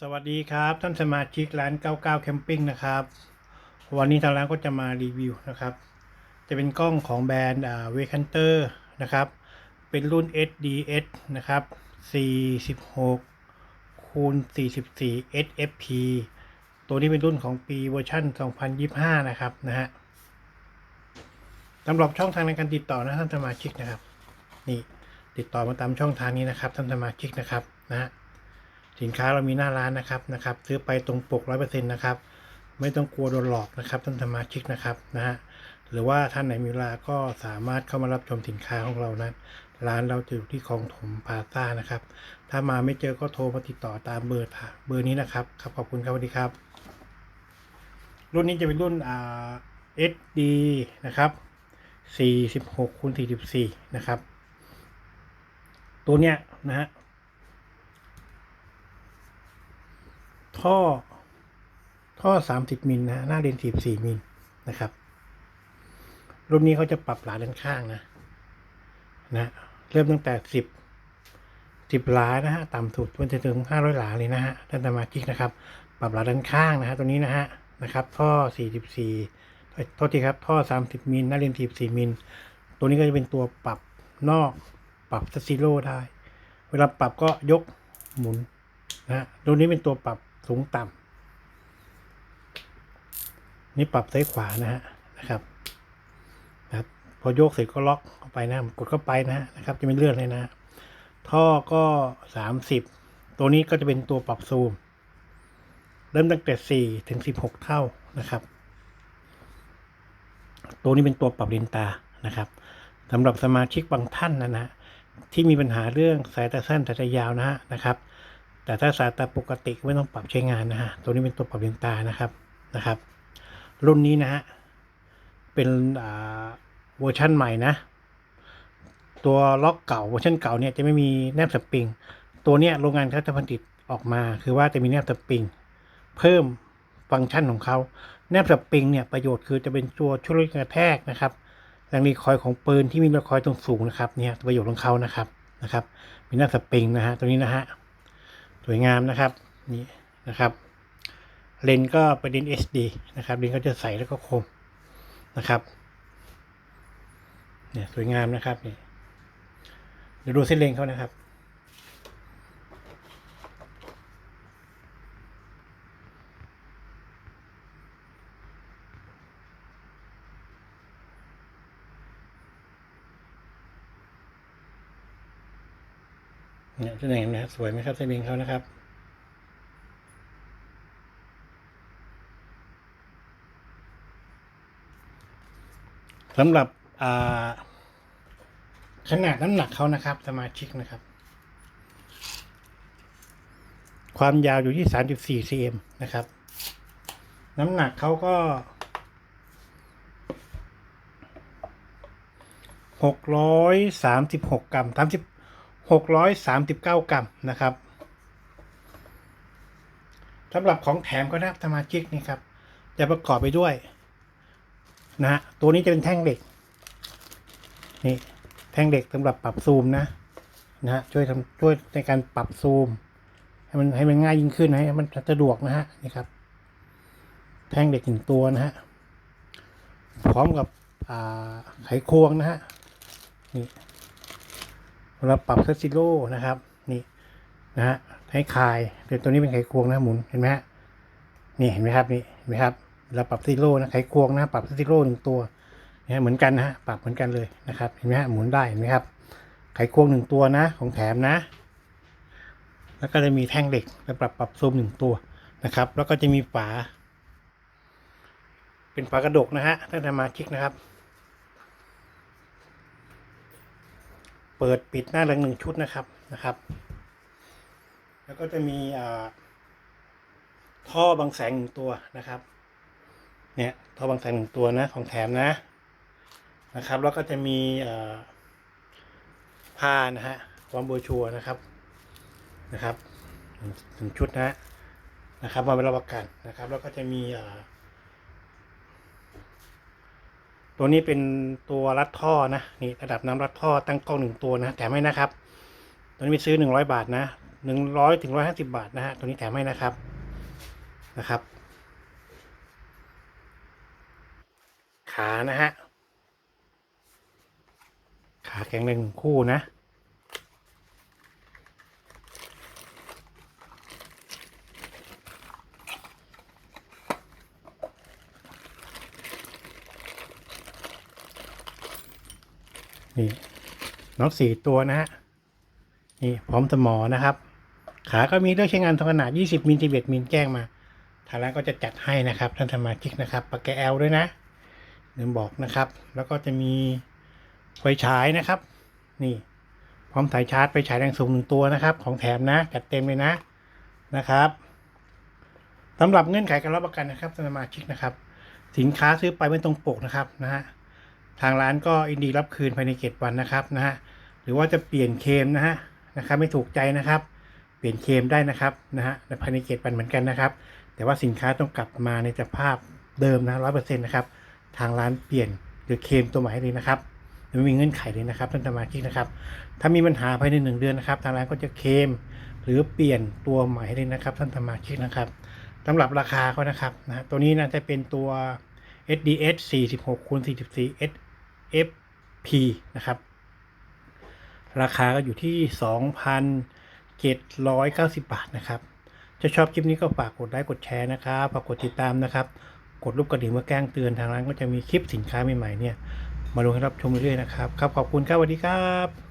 สวัสดีครับท่านสมาชิกร้าน 99 แคมปิ้งนะครับ วันนี้ทางร้านก็จะมารีวิวนะครับ จะเป็นกล้องของแบรนด์เวคันเตอร์นะครับ เป็นรุ่น SDS นะครับ 46คูณ44 SFP ตัวนี้เป็นรุ่นของปีเวอร์ชัน2025 นะครับนะฮะสำหรับช่องทางในการติดต่อนะท่านสมาชิกนะครับ นี่ติดต่อมาตามช่องทางนี้นะครับท่านสมาชิกนะครับนะฮะ สินค้าเรามีหน้าร้านนะครับนะครับ ซื้อไปตรงปกร้อยเปอร์เซ็นต์นะครับ ไม่ต้องกลัวโดนหลอกนะครับท่านสมาชิกนะครับนะฮะหรือว่าท่านไหนมีเวลาก็สามารถเข้ามารับชมสินค้าของเรานะร้านเราจะอยู่ที่คลองถมพาซ่านะครับ ถ้ามาไม่เจอก็โทรมาติดต่อตามเบอร์ค่ะเบอร์นี้นะครับครับขอบคุณครับสวัสดีครับ รุ่นนี้จะเป็นรุ่นอ่า SD นะครับ46คูณ44นะครับ ตัวเนี้ยนะฮะ ท่อ ท่อ 30 มิลนะหน้าเลน44มิลนะครับ รุ่นนี้เขาจะปรับหลาด้านข้างนะ นะ เริ่มตั้งแต่ 10 10หลานะฮะ ต่ำสุดจนถึง 500 หลาเลยนะฮะท่านสมาชิกนะครับ ปรับหลาด้านข้างนะฮะตัวนี้นะฮะนะครับ ท่อ 44เอ้ยโทษทีครับ ท่อ 30 มิลหน้าเลน44มิลตัวนี้ก็จะเป็นตัวปรับนอกปรับสซิโลได้ เวลาปรับก็ยกหมุนนะฮะตัวนี้เป็นตัวปรับ สูงต่ำนี่ปรับซ้ายขวานะฮะนะครับนะครับพอโยกเสร็จก็ล็อกเข้าไปนะกดเข้าไปนะนะครับ จะไม่เลื่อนเลยนะ ท่อก็สามสิบตัวนี้ก็จะเป็นตัวปรับซูม เริ่มตั้งแต่สี่ถึงสิบหกเท่านะครับ ตัวนี้เป็นตัวปรับเลนตานะครับสำหรับสมาชิกบางท่านนะนะที่มีปัญหาเรื่องสายตาสั้นสายตายาวนะฮะนะครับ แต่ถ้าสายตาปกติไม่ต้องปรับใช้งานนะฮะ ตัวนี้เป็นตัวปรับเลนตานะครับนะครับ รุ่นนี้นะฮะ เป็นอ่าเวอร์ชั่นใหม่นะ ตัวล็อกเก่าเวอร์ชันเก่าเนี่ยจะไม่มีแนบสปริง ตัวเนี้ยโรงงานเขาจะผลิตออกมา คือว่าจะมีแนบสปริง เพิ่มฟังก์ชันของเขา แนบสปริงเนี่ยประโยชน์คือจะเป็นตัวช่วยลดกระแทกนะครับแรงรีคอยล์ของปืนที่มีรีคอยล์ตรงสูงนะครับเนี่ยประโยชน์ของเขานะครับนะครับ มีแนบสปริงนะฮะตัวนี้นะฮะ สวยงามนะครับนี่นะครับ เลนก็เป็นเลน SD นะครับเลนก็จะใสแล้วก็คมนะครับเนี่ยสวยงามนะครับนี่เดี๋ยวดูเส้นเลนเขานะครับ เนี่ยเส้นเลนนะครับสวยไหมครับเส้นเลนเขานะครับสำหรับขนาดน้ำหนักเขานะครับ สมาชิกนะครับ ความยาวอยู่ที่34 cm นะครับ น้ำหนักเขาก็636กกรัม30 639 กรัมนะครับสำหรับของแถมก็นับสมาชิกนี่ครับ จะประกอบไปด้วยนะฮะตัวนี้จะเป็นแท่งเหล็ก นี่แท่งเหล็กสำหรับปรับซูมนะนะฮะช่วยทำช่วยในการปรับซูม ให้มันให้มันง่ายยิ่งขึ้นนะให้มันสะดวกนะฮะนี่ครับ แท่งเหล็กหนึ่งตัวนะฮะพร้อมกับไขควงนะฮะนี่ สำหรับปรับเซซิโลนะครับนี่นะฮะให้คายเดี๋ยวตัวนี้เป็นไขควงนะหมุนเห็นไหมฮะนี่เห็นไหมครับนี่เห็นไหมครับเราปรับซิโร่นะไขควงนะปรับซิโร่หนึ่งตัวเนี่ยเหมือนกันนะฮะปรับเหมือนกันเลยนะครับเห็นไหมฮะหมุนได้เห็นไหมครับ ไขควงหนึ่งตัวนะ ของแถมนะ แล้วก็จะมีแท่งเหล็กแล้วปรับปรับซูมหนึ่งตัวนะครับ แล้วก็จะมีฝา เป็นฝากระดกนะฮะท่านสมาชิกนะครับ ปิดปิดหน้าหลังหนึ่งชุดนะครับนะครับ แล้วก็จะมีท่อบางแสงหนึ่งตัวนะครับ เนี่ยท่อบางแสงหนึ่งตัวนะของแถมนะนะครับ แล้วก็จะมีผ้านะฮะความโบรชัวร์นะครับนะครับหนึ่งชุดนะฮะนะครับมาเป็นรับประกันนะครับ แล้วก็จะมีอ ตัวนี้เป็นตัวรัดท่อนะนี่ระดับน้ำรัดท่อตั้งกล้องหนึ่งตัวนะแถมให้นะครับ ตัวนี้ไปซื้อหนึ่งร้อยบาทนะหนึ่งร้อยถึงร้อยห้าสิบาทนะฮะตัวนี้แถมให้นะครับนะครับ ขานะฮะขาแข็งแรงหนึ่งคู่นะ นี่น็อตสี่ตัวนะฮะนี่พร้อมสมอนะครับ ขาก็มีเรื่องใช้งานทองขนาด 20มิล11มิลแจ้งมาทางร้านก็จะจัดให้นะครับท่านสมาชิกนะครับปากแกแอลด้วยนะลืมบอกนะครับ แล้วก็จะมีไฟฉายนะครับ นี่พร้อมสายชาร์จไฟฉายแรงสูงหนึ่งตัวนะครับ ของแถมนะจัดเต็มเลยนะนะครับสำหรับเงื่อนไขการรับประกันนะครับท่านสมาชิกนะครับ สินค้าซื้อไปไม่ตรงปกนะครับนะฮะ ทางร้านก็อินดีรับคืนภายในเจ็ดวันนะครับนะฮะหรือว่าจะเปลี่ยนเคมนะฮะนะครับไม่ถูกใจนะครับ เปลี่ยนเคมได้นะครับนะฮะในภายในเจ็ดวันเหมือนกันนะครับ แต่ว่าสินค้าต้องกลับมาในสภาพเดิมนะร้อยเปอร์เซ็นต์นะครับทางร้านเปลี่ยนหรือเคมตัวใหม่ให้เลยนะครับไม่มีเงื่อนไขเลยนะครับท่านสมาชิกนะครับ ถ้ามีปัญหาภายในหนึ่งเดือนนะครับ ทางร้านก็จะเคมหรือเปลี่ยนตัวใหม่ให้เลยนะครับ ท่านสมาชิกนะครับสำหรับราคาเขานะครับนะตัวนี้นะจะเป็นตัว SDS 46คูณ44 F.P. นะครับ ราคาก็อยู่ที่ 2,790 บาทนะครับจะชอบคลิปนี้ก็ฝากกดไลค์กดแชร์นะครับฝากกดติดตามนะครับ กดรูปกระดิ่งเมื่อแจ้งเตือนทางร้านก็จะมีคลิปสินค้าใหม่ๆเนี่ย มาลงให้รับชมเรื่อยๆนะครับ ครับขอบคุณครับสวัสดีครับ